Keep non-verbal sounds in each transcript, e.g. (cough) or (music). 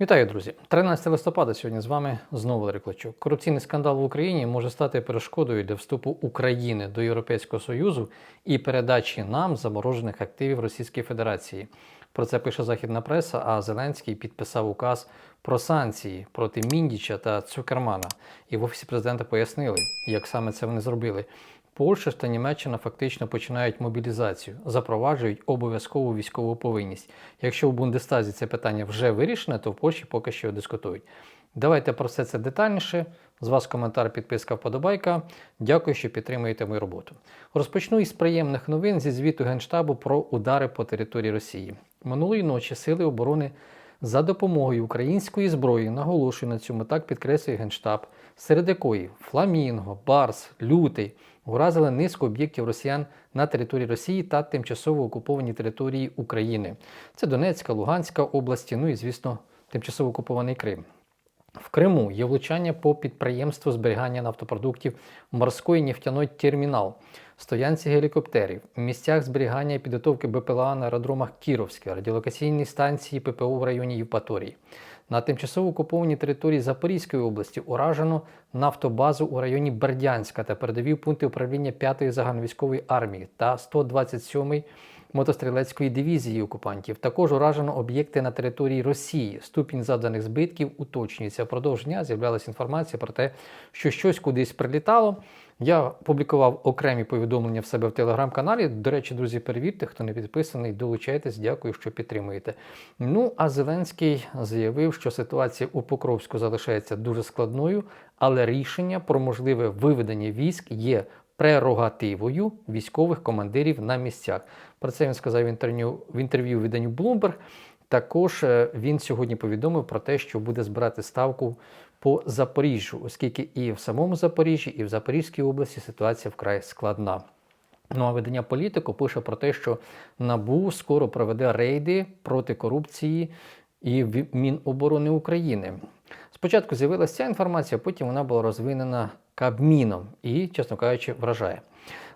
Вітаю, друзі! 13 листопада сьогодні з вами знову Валерій Клочок. Корупційний скандал в Україні може стати перешкодою для вступу України до Європейського Союзу і передачі нам заморожених активів Російської Федерації. Про це пише західна преса. А Зеленський підписав указ про санкції проти Міндіча та Цукермана. І в офісі президента пояснили, як саме це вони зробили. Польща та Німеччина фактично починають мобілізацію, запроваджують обов'язкову військову повинність. Якщо в Бундестазі це питання вже вирішене, то в Польщі поки що дискутують. Давайте про все це детальніше. З вас коментар, підписка, вподобайка. Дякую, що підтримуєте мою роботу. Розпочну із приємних новин зі звіту Генштабу про удари по території Росії. Минулої ночі сили оборони за допомогою української зброї, наголошую на цьому, так підкреслює Генштаб, серед якої Фламінго, Барс, Лютий уразили низку об'єктів росіян на території Росії та тимчасово окупованій території України. Це Донецька, Луганська області, ну і, звісно, тимчасово окупований Крим. В Криму є влучання по підприємству зберігання нафтопродуктів морський нефтяний термінал, стоянці гелікоптерів, місцях зберігання і підготовки БПЛА на аеродромах Кіровська, радіолокаційній станції ППО в районі Євпаторії. На тимчасово окупованій території Запорізької області уражено нафтобазу у районі Бердянська та передові пункти управління 5-ї загальновійськової армії та 127-ї мотострілецької дивізії окупантів. Також уражено об'єкти на території Росії. Ступінь завданих збитків уточнюється. Впродовж дня з'являлася інформація про те, що щось кудись прилітало. Я публікував окремі повідомлення в себе в телеграм-каналі. До речі, друзі, перевірте, хто не підписаний, долучайтесь. Дякую, що підтримуєте. Ну а Зеленський заявив, що ситуація у Покровську залишається дуже складною, але рішення про можливе виведення військ є прерогативою військових командирів на місцях. Про це він сказав в інтерв'ю в інтерв'ю виданню Bloomberg. Також е, він сьогодні повідомив про те, що буде збирати ставку по Запоріжжю, оскільки і в самому Запоріжжі, і в Запорізькій області ситуація вкрай складна. Ну а видання політику пише про те, що НАБУ скоро проведе рейди проти корупції і Міноборони України. Спочатку з'явилася ця інформація, потім вона була розвинена Кабміном і, чесно кажучи, вражає.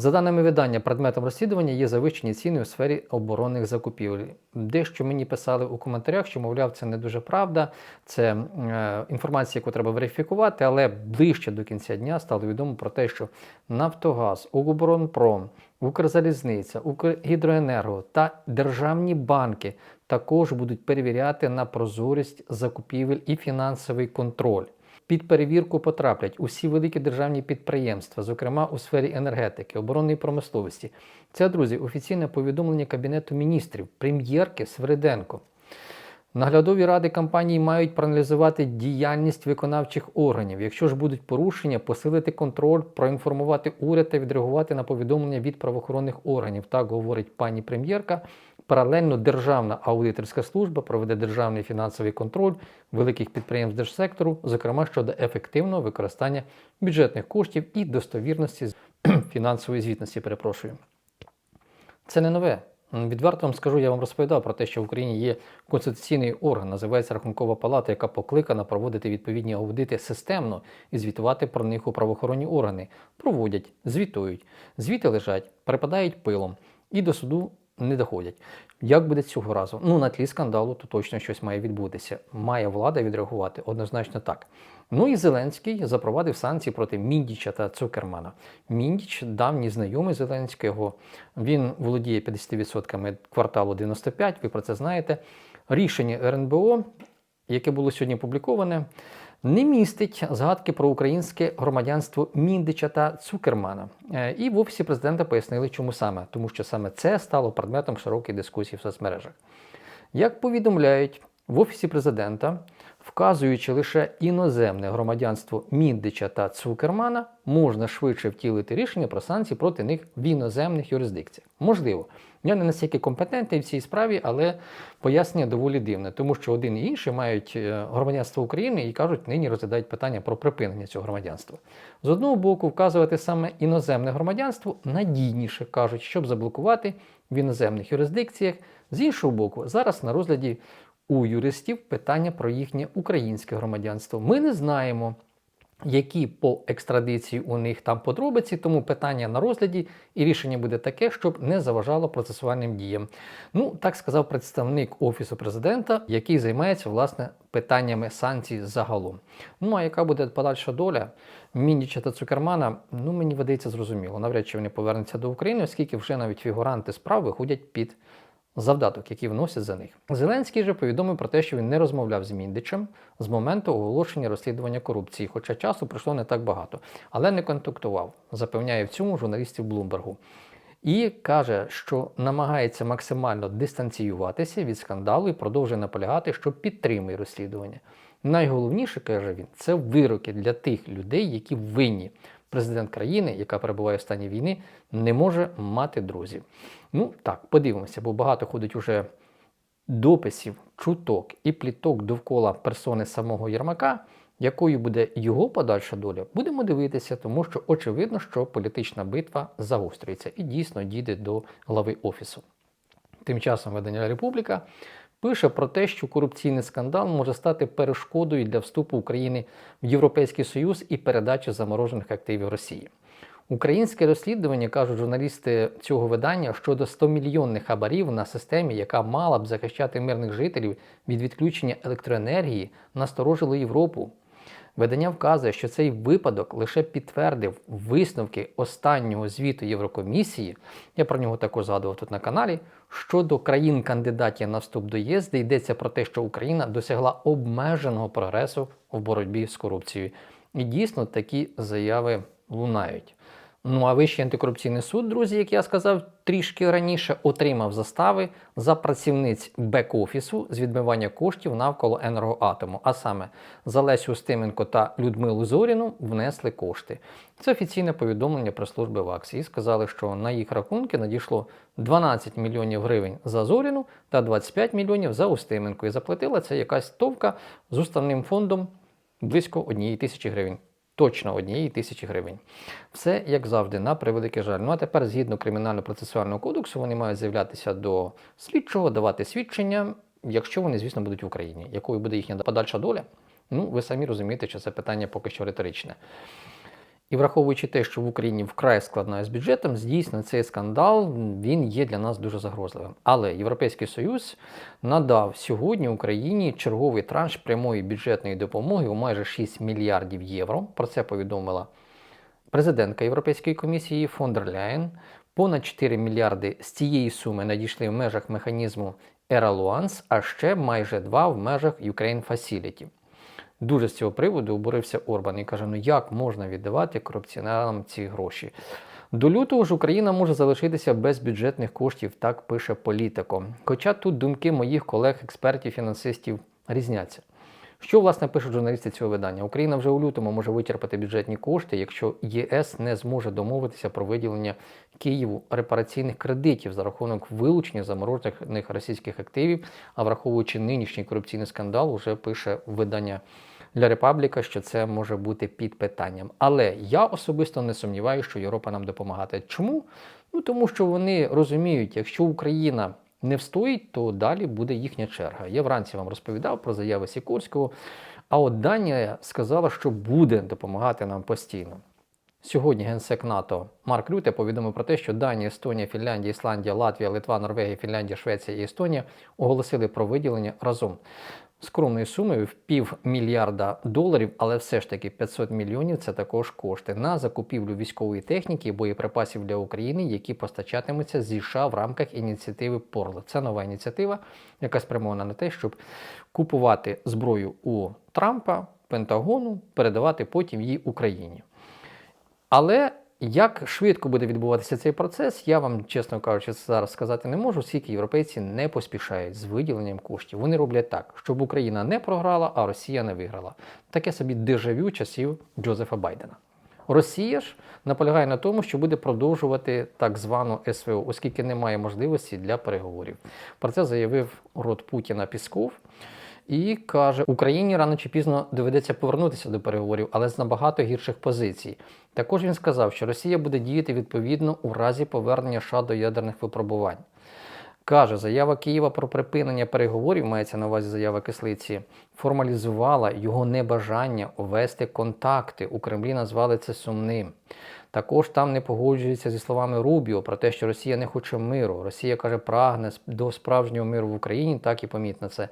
За даними видання, предметом розслідування є завищені ціни у сфері оборонних закупівель. Дещо мені писали у коментарях, що, мовляв, це не дуже правда, це е, інформація, яку треба верифікувати, але ближче до кінця дня стало відомо про те, що Нафтогаз, Укроборонпром, Укрзалізниця, Укргідроенерго та державні банки також будуть перевіряти на прозорість закупівель і фінансовий контроль. Під перевірку потраплять усі великі державні підприємства, зокрема у сфері енергетики, оборонної промисловості. Це, друзі, офіційне повідомлення Кабінету міністрів, прем'єрки Свириденко. Наглядові ради компаній мають проаналізувати діяльність виконавчих органів. Якщо ж будуть порушення, посилити контроль, проінформувати уряд та відреагувати на повідомлення від правоохоронних органів. Так говорить пані прем'єрка. Паралельно Державна аудиторська служба проведе державний фінансовий контроль великих підприємств держсектору, зокрема щодо ефективного використання бюджетних коштів і достовірності (clears throat) фінансової звітності. Перепрошую. Це не нове. Відверто вам скажу, я вам розповідав про те, що в Україні є конституційний орган, називається Рахункова палата, яка покликана проводити відповідні аудити системно і звітувати про них у правоохоронні органи. Проводять, звітують, звіти лежать, припадають пилом і до суду не доходять. Як буде цього разу? Ну, на тлі скандалу, то точно щось має відбутися. Має влада відреагувати однозначно так. Ну і Зеленський запровадив санкції проти Міндіча та Цукермана. Міндіч, давній знайомий Зеленського, він володіє 50% кварталу 95, ви про це знаєте. Рішення РНБО, яке було сьогодні опубліковане, не містить згадки про українське громадянство Міндича та Цукермана. Е, І в офісі президента пояснили, чому саме, тому що саме це стало предметом широкої дискусії в соцмережах. Як повідомляють в офісі президента, вказуючи лише іноземне громадянство Міндича та Цукермана, можна швидше втілити рішення про санкції проти них в іноземних юрисдикціях. Можливо, я не настільки компетентний в цій справі, але пояснення доволі дивне, тому що один і інший мають е, громадянство України і кажуть, нині розглядають питання про припинення цього громадянства. З одного боку, вказувати саме іноземне громадянство надійніше кажуть, щоб заблокувати в іноземних юрисдикціях. З іншого боку, зараз на розгляді у юристів питання про їхнє українське громадянство. Ми не знаємо, які по екстрадиції у них там подробиці, тому питання на розгляді і рішення буде таке, щоб не заважало процесуальним діям. Ну, так сказав представник Офісу президента, який займається власне питаннями санкцій загалом. Ну а яка буде подальша доля Міндіча та Цукермана? Ну мені видається зрозуміло. Навряд чи вони повернуться до України, оскільки вже навіть фігуранти справ виходять під завдаток, які вносять за них. Зеленський же повідомив про те, що він не розмовляв з Міндичем з моменту оголошення розслідування корупції, хоча часу пройшло не так багато, але не контактував, запевняє в цьому журналістів Блумбергу. І каже, що намагається максимально дистанціюватися від скандалу і продовжує наполягати, що підтримує розслідування. Найголовніше, каже він, це вироки для тих людей, які винні. Президент країни, яка перебуває в стані війни, не може мати друзів. Ну так, подивимося, бо багато ходить уже дописів, чуток і пліток довкола персони самого Єрмака. Якою буде його подальша доля, будемо дивитися, тому що очевидно, що політична битва загострюється і дійсно дійде до глави офісу. Тим часом видання Републіка пише про те, що корупційний скандал може стати перешкодою для вступу України в Європейський Союз і передачі заморожених активів Росії. Українське розслідування кажуть журналісти цього видання щодо 100-мільйонних хабарів на системі, яка мала б захищати мирних жителів від відключення електроенергії, насторожило Європу. Видання вказує, що цей випадок лише підтвердив висновки останнього звіту Єврокомісії. Я про нього також згадував тут на каналі. Щодо країн-кандидатів на вступ до ЄС, де йдеться про те, що Україна досягла обмеженого прогресу в боротьбі з корупцією. І дійсно такі заяви лунають. Ну а Вищий антикорупційний суд, друзі, як я сказав трішки раніше, отримав застави за працівниць бек-офісу з відмивання коштів навколо енергоатому. А саме за Лесю Стименко та Людмилу Зоріну внесли кошти. Це офіційне повідомлення про служби в акції. Сказали, що на їх рахунки надійшло 12 мільйонів гривень за Зоріну та 25 мільйонів за Устименко. І заплатила це якась товка з уставним фондом близько однієї тисячі гривень точно однієї тисячі гривень. Все як завжди, на превеликий жаль. Ну а тепер, згідно кримінально-процесуального кодексу, вони мають з'являтися до слідчого, давати свідчення, якщо вони, звісно, будуть в Україні. Якою буде їхня подальша доля? Ну, ви самі розумієте, що це питання поки що риторичне. І враховуючи те, що в Україні вкрай складна з бюджетом, дійсно цей скандал він є для нас дуже загрозливим. Але Європейський Союз надав сьогодні Україні черговий транш прямої бюджетної допомоги у майже 6 мільярдів євро. Про це повідомила президентка Європейської комісії фон дер Ляєн. Понад 4 мільярди з цієї суми надійшли в межах механізму Ералуанс, а ще майже 2 в межах Ukraine Facility. Дуже з цього приводу обурився Орбан і каже: ну як можна віддавати корупціонерам ці гроші? До лютого ж Україна може залишитися без бюджетних коштів, так пише політико. Хоча тут думки моїх колег-експертів, фінансистів різняться. Що, власне, пишуть журналісти цього видання? Україна вже у лютому може вичерпати бюджетні кошти, якщо ЄС не зможе домовитися про виділення Києву репараційних кредитів за рахунок вилучення заморожених російських активів, а враховуючи нинішній корупційний скандал, вже пише видання для Репабліка, що це може бути під питанням. Але я особисто не сумніваюся, що Європа нам допомагає. Чому? Ну тому що вони розуміють, якщо Україна не встоїть, то далі буде їхня черга. Я вранці вам розповідав про заяви Сікорського, а от Данія сказала, що буде допомагати нам постійно. Сьогодні генсек НАТО Марк Рюте повідомив про те, що Данія, Естонія, Фінляндія, Ісландія, Латвія, Литва, Норвегія, Фінляндія, Швеція і Естонія оголосили про виділення разом скромною сумою в пів мільярда доларів, але все ж таки 500 мільйонів це також кошти на закупівлю військової техніки і боєприпасів для України, які постачатимуться зі США в рамках ініціативи Порло. Це нова ініціатива, яка спрямована на те, щоб купувати зброю у Трампа, Пентагону, передавати потім її Україні. Але як швидко буде відбуватися цей процес, я вам, чесно кажучи, зараз сказати не можу, оскільки європейці не поспішають з виділенням коштів. Вони роблять так, щоб Україна не програла, а Росія не виграла. Таке собі дежавю часів Джозефа Байдена. Росія ж наполягає на тому, що буде продовжувати так звану СВО, оскільки немає можливості для переговорів. Про це заявив рот Путіна Пісков і каже, Україні рано чи пізно доведеться повернутися до переговорів, але з набагато гірших позицій. Також він сказав, що Росія буде діяти відповідно у разі повернення США до ядерних випробувань. Каже, заява Києва про припинення переговорів, мається на увазі заява кислиці, формалізувала його небажання вести контакти. У Кремлі назвали це сумним. Також там не погоджуються зі словами Рубіо про те, що Росія не хоче миру. Росія каже, прагне до справжнього миру в Україні, так і помітно це.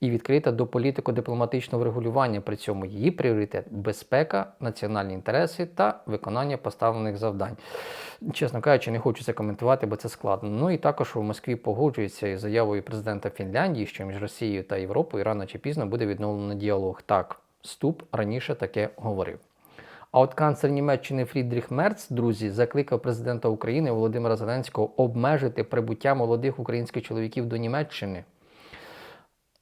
І відкрита до політико-дипломатичного врегулювання. При цьому її пріоритет безпека, національні інтереси та виконання поставлених завдань. Чесно кажучи, не хочу це коментувати, бо це складно. Ну і також у Москві погоджується із заявою президента Фінляндії, що між Росією та Європою рано чи пізно буде відновлено діалог. Так, Ступ раніше таке говорив. А от канцлер Німеччини Фрідріх Мерц, друзі, закликав президента України Володимира Зеленського обмежити прибуття молодих українських чоловіків до Німеччини.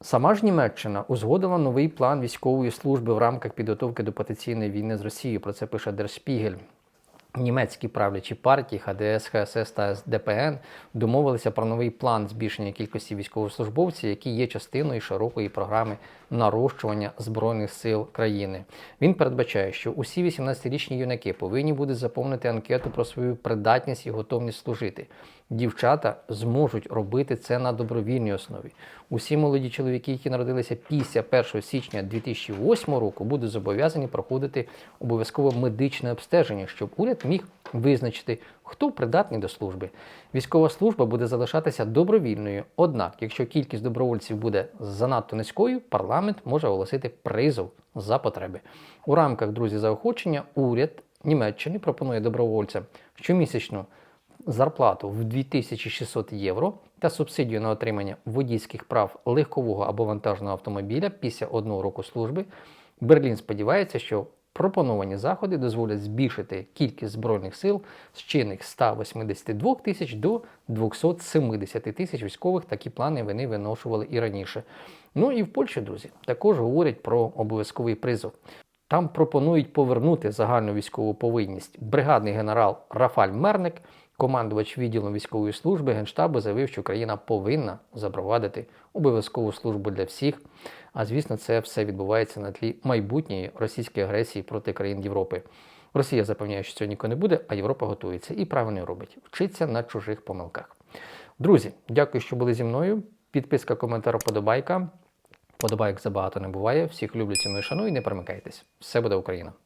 Сама ж Німеччина узгодила новий план військової служби в рамках підготовки до потенційної війни з Росією. Про це пише Дершпігель. Німецькі правлячі партії ХДС, ХСС та СДПН домовилися про новий план збільшення кількості військовослужбовців, які є частиною широкої програми нарощування збройних сил країни. Він передбачає, що усі 18-річні юнаки повинні будуть заповнити анкету про свою придатність і готовність служити. Дівчата зможуть робити це на добровільній основі. Усі молоді чоловіки, які народилися після 1 січня 2008 року, будуть зобов'язані проходити обов'язкове медичне обстеження, щоб уряд міг визначити, хто придатний до служби. Військова служба буде залишатися добровільною. Однак, якщо кількість добровольців буде занадто низькою, парламент може оголосити призов за потреби. У рамках друзі заохочення уряд Німеччини пропонує добровольцям щомісячну зарплату в 2600 євро та субсидію на отримання водійських прав легкового або вантажного автомобіля після одного року служби. Берлін сподівається, що пропоновані заходи дозволять збільшити кількість збройних сил з чинних 182 тисяч до 270 тисяч військових. Такі плани вони виношували і раніше. Ну і в Польщі, друзі, також говорять про обов'язковий призов. Там пропонують повернути загальну військову повинність. Бригадний генерал Рафаль Мерник, командувач відділом військової служби Генштабу, заявив, що країна повинна запровадити обов'язкову службу для всіх. А звісно, це все відбувається на тлі майбутньої російської агресії проти країн Європи. Росія запевняє, що цього ніколи не буде, а Європа готується і правильно робить. Вчиться на чужих помилках. Друзі, дякую, що були зі мною. Підписка, коментар, подобайка. Подобайок забагато не буває. Всіх люблю, ціную, шаную. Не перемикайтесь. Все буде Україна!